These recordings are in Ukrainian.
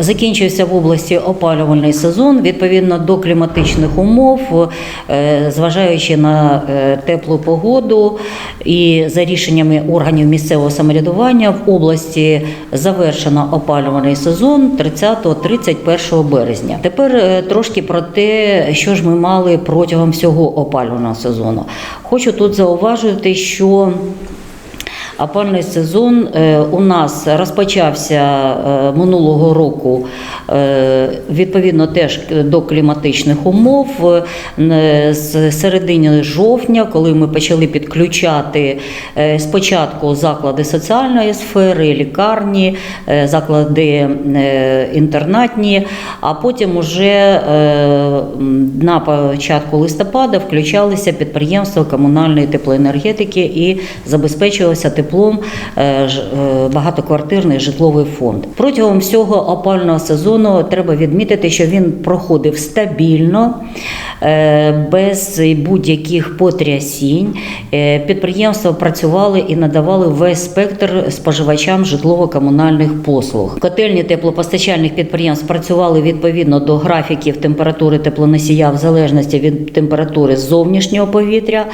Закінчився в області опалювальний сезон відповідно до кліматичних умов, е, зважаючи на е, теплу погоду і за рішеннями органів місцевого самоврядування в області завершено опалювальний сезон 30-31 березня. Тепер е, трошки про те, що ж ми мали протягом всього опалювального сезону. Хочу тут зауважити, що Опальний сезон е, у нас розпочався е, минулого року відповідно теж до кліматичних умов. Е, З середини жовтня, коли ми почали підключати е, спочатку заклади соціальної сфери, лікарні, е, заклади е, інтернатні, а потім уже е, на початку листопада включалися підприємства комунальної теплоенергетики і забезпечувався теплом е, е, багатоквартирний житловий фонд. Протягом всього опального сезону треба відмітити, що він проходив стабільно, е, без будь-яких потрясінь. Е, Підприємства працювали і надавали весь спектр споживачам житлово-комунальних послуг. Котельні теплопостачальних підприємств працювали відповідно до графіків температури теплоносія в залежності від температури зовнішнього повітря.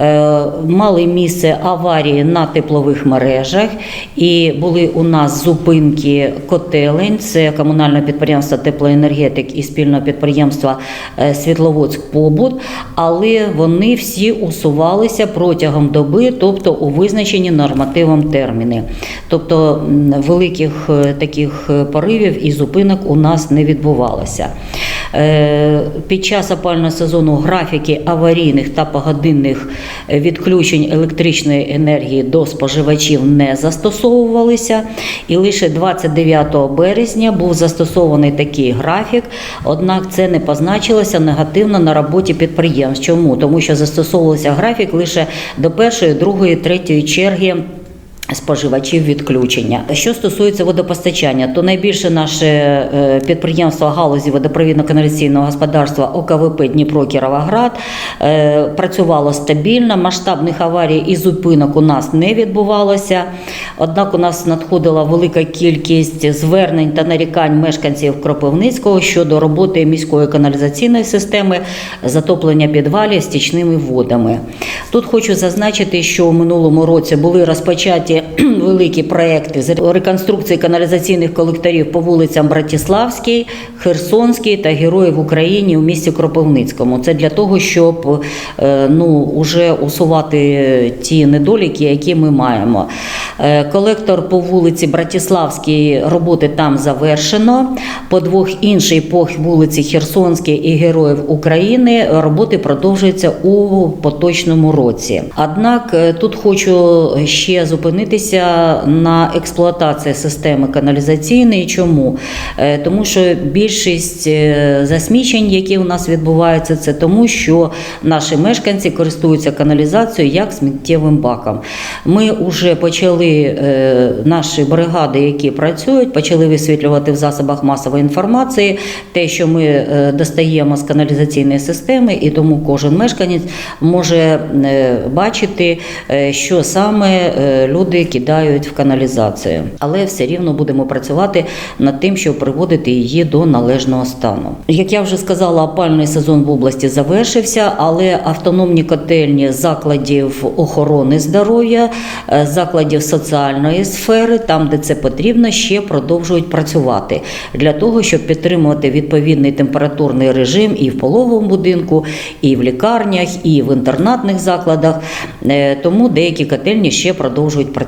Е, Мали місце аварії на теплових мережах, і були у нас зупинки котелень. Це комунальне підприємство теплоенергетик і спільного підприємства е, Світловодськ Побут, але вони всі усувалися протягом доби, тобто у визначені нормативом терміни. Тобто великих е, таких е, поривів і зупинок у нас не відбувалося. Під час опального сезону графіки аварійних та погодинних відключень електричної енергії до споживачів не застосовувалися, і лише 29 березня був застосований такий графік. Однак це не позначилося негативно на роботі підприємств. Чому? Тому що застосовувався графік лише до першої, другої, третьої черги. Споживачів відключення. Що стосується водопостачання, то найбільше наше е, підприємство галузі водопровідно-каналізаційного господарства ОКВП Дніпро Кіровоград е, працювало стабільно. Масштабних аварій і зупинок у нас не відбувалося. Однак у нас надходила велика кількість звернень та нарікань мешканців Кропивницького щодо роботи міської каналізаційної системи затоплення підвалів стічними водами. Тут хочу зазначити, що у минулому році були розпочаті великі проекти з реконструкції каналізаційних колекторів по вулицям Братиславській, Херсонській та Героїв України у місті Кропивницькому. Це для того, щоб е, ну, уже усувати ті недоліки, які ми маємо. Е, Колектор по вулиці Братиславській роботи там завершено. По двох інших по вулиці Херсонській і Героїв України роботи продовжуються у поточному році. Однак е, тут хочу ще зупинитися на експлуатації системи каналізаційної. Чому? Е, Тому що більшість е, засмічень, які у нас відбуваються, це тому, що наші мешканці користуються каналізацією як сміттєвим баком. Ми вже почали е, наші бригади, які працюють, почали висвітлювати в засобах масової інформації те, що ми достаємо з каналізаційної системи, і тому кожен мешканець може бачити, що саме е, люди кидають в каналізацію. Але все рівно будемо працювати над тим, щоб приводити її до належного стану. Як я вже сказала, опальний сезон в області завершився, але автономні котельні закладів охорони здоров'я, е, закладів соціальної сфери, там, де це потрібно, ще продовжують працювати для того, щоб підтримувати відповідний температурний режим і в пологовому будинку, і в лікарнях, і в інтернатних закладах. Е, Тому деякі котельні ще продовжують працювати.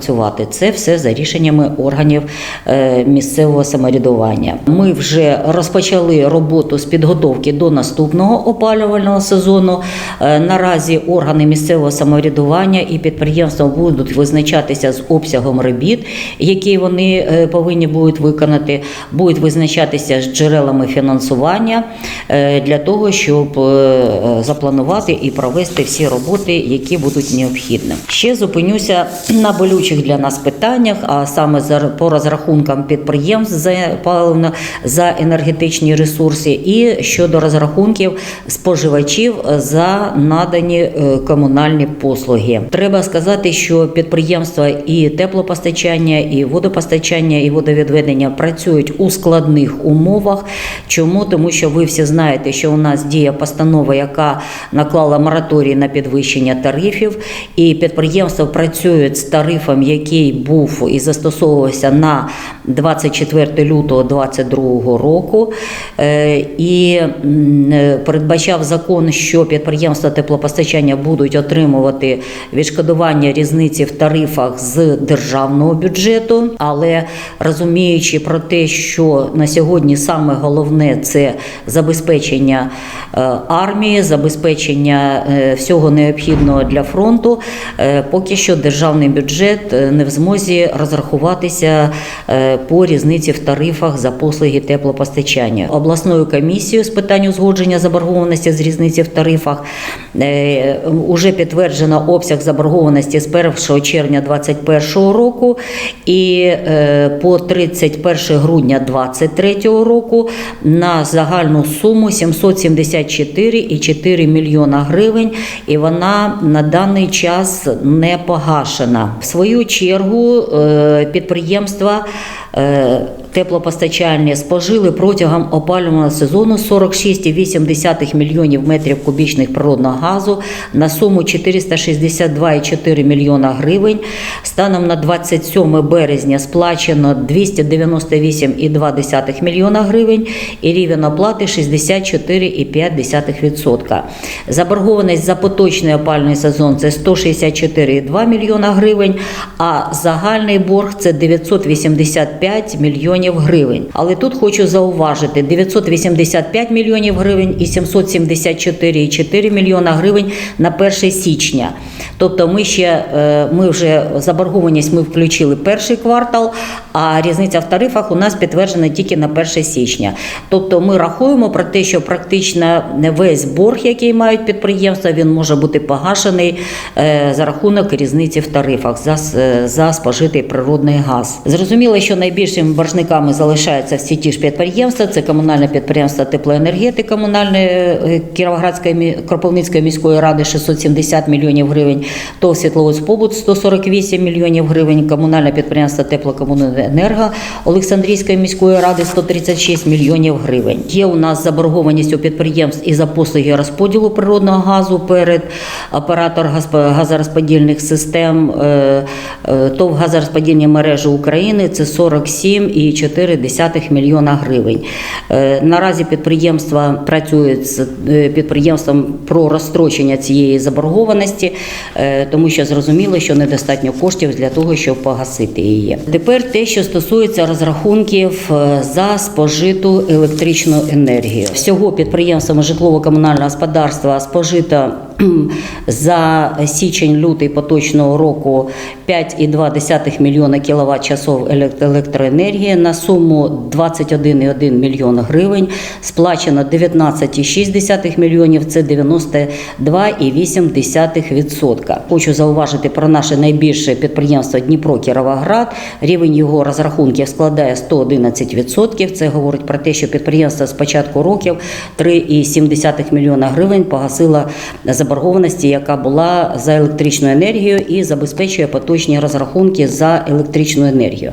Це все за рішеннями органів е, місцевого самоврядування. Ми вже розпочали роботу з підготовки до наступного опалювального сезону. Е, Наразі органи місцевого самоврядування і підприємства будуть визначатися з обсягом робіт, які вони е, повинні будуть виконати, будуть визначатися з джерелами фінансування для того, щоб запланувати і провести всі роботи, які будуть необхідні. Ще зупинюся на болючих болючих для нас питаннях, а саме по розрахункам підприємств за паливно за енергетичні ресурси, і щодо розрахунків споживачів за надані е, комунальні послуги. Треба сказати, що підприємства і теплопостачання, і водопостачання, і водовідведення працюють у складних умовах. Чому? Тому що ви всі знаєте, що у нас діє постанова, яка наклала мораторій на підвищення тарифів, і підприємства працюють з який був і застосовувався на 24 лютого 2022 року. Е, І е, передбачав закон, що підприємства теплопостачання будуть отримувати відшкодування різниці в тарифах з державного бюджету, але розуміючи про те, що на сьогодні саме головне це забезпечення е, армії, забезпечення всього необхідного для фронту, поки що державний бюджет не в змозі розрахуватися по різниці в тарифах за послуги теплопостачання. Обласною комісією з питань узгодження заборгованості з різниці в тарифах е, уже підтверджено обсяг заборгованості з 1 червня 2021 року і е, по 31 грудня 2023 року на загальну суму 774,4 мільйона гривень, і вона на даний час не погашена. В свою чергу е, підприємства е, теплопостачальні спожили протягом опалювального сезону 46,8 мільйонів метрів кубічних природного газу на суму 462,4 мільйона гривень. Станом на 27 березня сплачено 298,2 мільйона гривень і рівень оплати 64,5%. Заборгованість за поточний опалювальний сезон це 164,2 мільйона гривень, а загальний борг це 985 мільйонів гривень. Але тут хочу зауважити 985 мільйонів гривень і 774,4 мільйона гривень на 1 січня. Тобто ми ще е, ми вже заборгованість ми включили перший квартал, а різниця в тарифах у нас підтверджена тільки на 1 січня. Тобто ми рахуємо про те, що практично весь борг, який мають підприємства, він може бути погашений е, за рахунок різниці в тарифах за, е, за спожитий природний газ. Зрозуміло, що найбільшими боржниками залишаються всі ті ж підприємства. Це комунальне підприємство теплоенергетики, комунальне е, Кіровоградської Кропивницької міської ради 670 мільйонів гривень, ТОВ «Світловодськ-Побут» 148 мільйонів гривень, комунальне підприємство Теплокомуненерго Олександрійської міської ради 136 мільйонів гривень. Є у нас заборгованість у підприємств і за послуги розподілу природного газу перед оператор газорозподільних систем е, е, ТОВ газорозподільні мережі України. Це 47,4 мільйона гривень. Е, Наразі підприємства працюють з е, підприємством про розстрочення цієї заборгованості, е, тому що зрозуміло, що недостатньо коштів для того, щоб погасити її. Тепер те, що стосується розрахунків за спожиту електричну енергію. Всього підприємствами житлово-комунального господарства спожито за січень-лютий поточного року 5,2 мільйона кіловат часов електроенергії на суму 21,1 мільйон гривень. Сплачено 19,6 мільйонів, це 92,8%. Хочу зауважити про наше найбільше підприємство Дніпро Кіровоград. Рівень його розрахунків складає 111%. Це говорить про те, що підприємство з початку років 3,7 мільйона гривень погасило заборгованості, яка була за електричну енергію і забезпечує поточні розрахунки за електричну енергію.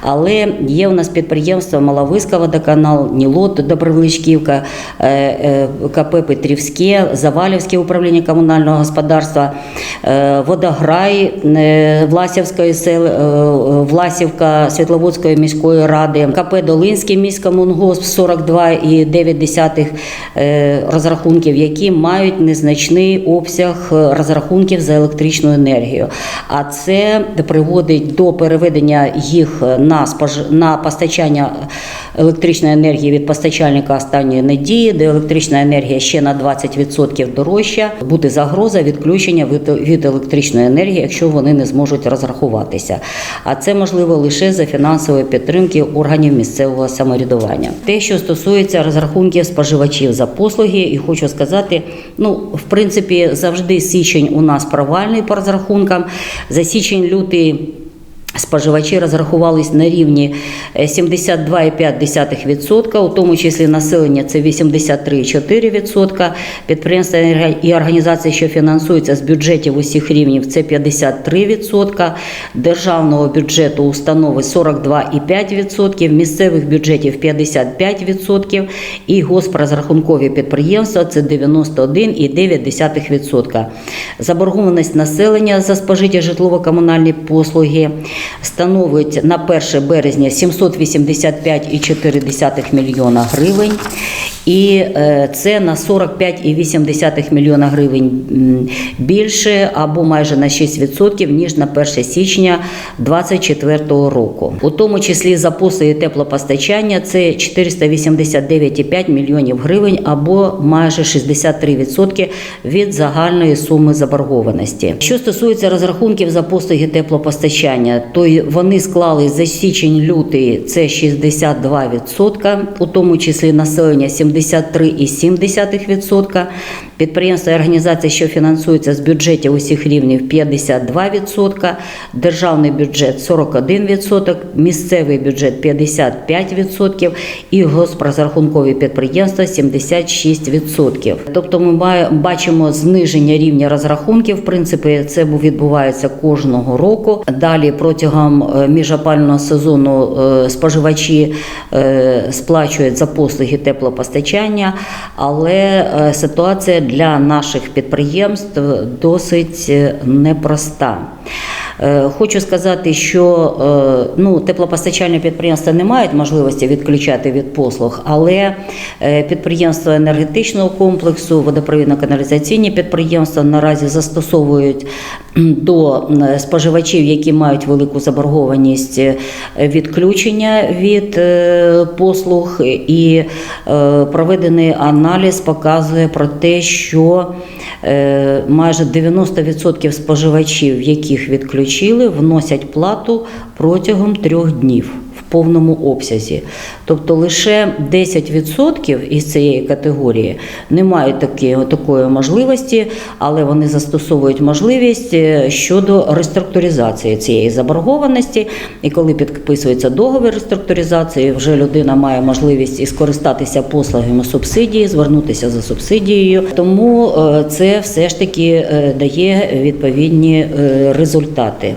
Але є у нас підприємства Маловиська водоканал, Нілот, Добровличківка, е, е, КП Петрівське, Завалівське управління комунального господарства, е, Водограй Власівської сел, Власівка Світловодської міської ради, КП Долинський міськомунгосп 42,9 е, розрахунків, які мають незначний обсяг е, розрахунків за електричну енергію. А це приводить до переведення їх на спож- на постачання електричної енергії від постачальника останньої надії, де електрична енергія ще на 20% дорожча. Буде загроза відключення від, від електричної енергії, якщо вони не зможуть розрахуватися. А це можливо лише за фінансової підтримки органів місцевого самоврядування. Те, що стосується розрахунків споживачів за послуги, і хочу сказати, ну в принципі, завжди січень у нас провальний по розрахункам. За січень-лютий Споживачі розрахувались на рівні е, 72,5%, у тому числі населення це 83,4%, підприємства і організації, що фінансуються з бюджетів усіх рівнів, це 53%, державного бюджету установи 42,5%, місцевих бюджетів 55% і госпрозрахункові підприємства це 91,9%. Заборгованість населення за спожиті житлово-комунальні послуги становить на 1 березня 785,4 мільйона гривень. І е, це на 45,8 мільйона гривень більше або майже на 6% ніж на 1 січня 2024 року. У тому числі за послуги теплопостачання це 489,5 мільйонів гривень або майже 63% від загальної суми заборгованості. Що стосується розрахунків за послуги теплопостачання, то вони склали за січень-лютий це 62%, у тому числі населення 73,7%, підприємства і організації, що фінансуються з бюджетів усіх рівнів 52%, державний бюджет 41%, місцевий бюджет 55% і госпрозрахункові підприємства 76%. Тобто ми бачимо зниження рівня розрахунків. В принципі, це відбувається кожного року. Далі протягом е, міжопального сезону е, споживачі е, сплачують за послуги теплопостачання, але е, ситуація для наших підприємств досить е, непроста. Е, Хочу сказати, що е, ну, теплопостачальні підприємства не мають можливості відключати від послуг, але е, підприємства енергетичного комплексу, водопровідно-каналізаційні підприємства наразі застосовують до споживачів, які мають велику заборгованість відключення від послуг, і проведений аналіз показує про те, що майже 90% споживачів, яких відключили, вносять плату протягом трьох днів повному обсязі. Тобто лише 10% із цієї категорії не мають такі, такої можливості, але вони застосовують можливість е, щодо реструктуризації цієї заборгованості. І коли підписується договір реструктуризації, вже людина має можливість і скористатися послугами субсидії, звернутися за субсидією. Тому е, це все ж таки е, дає відповідні результати.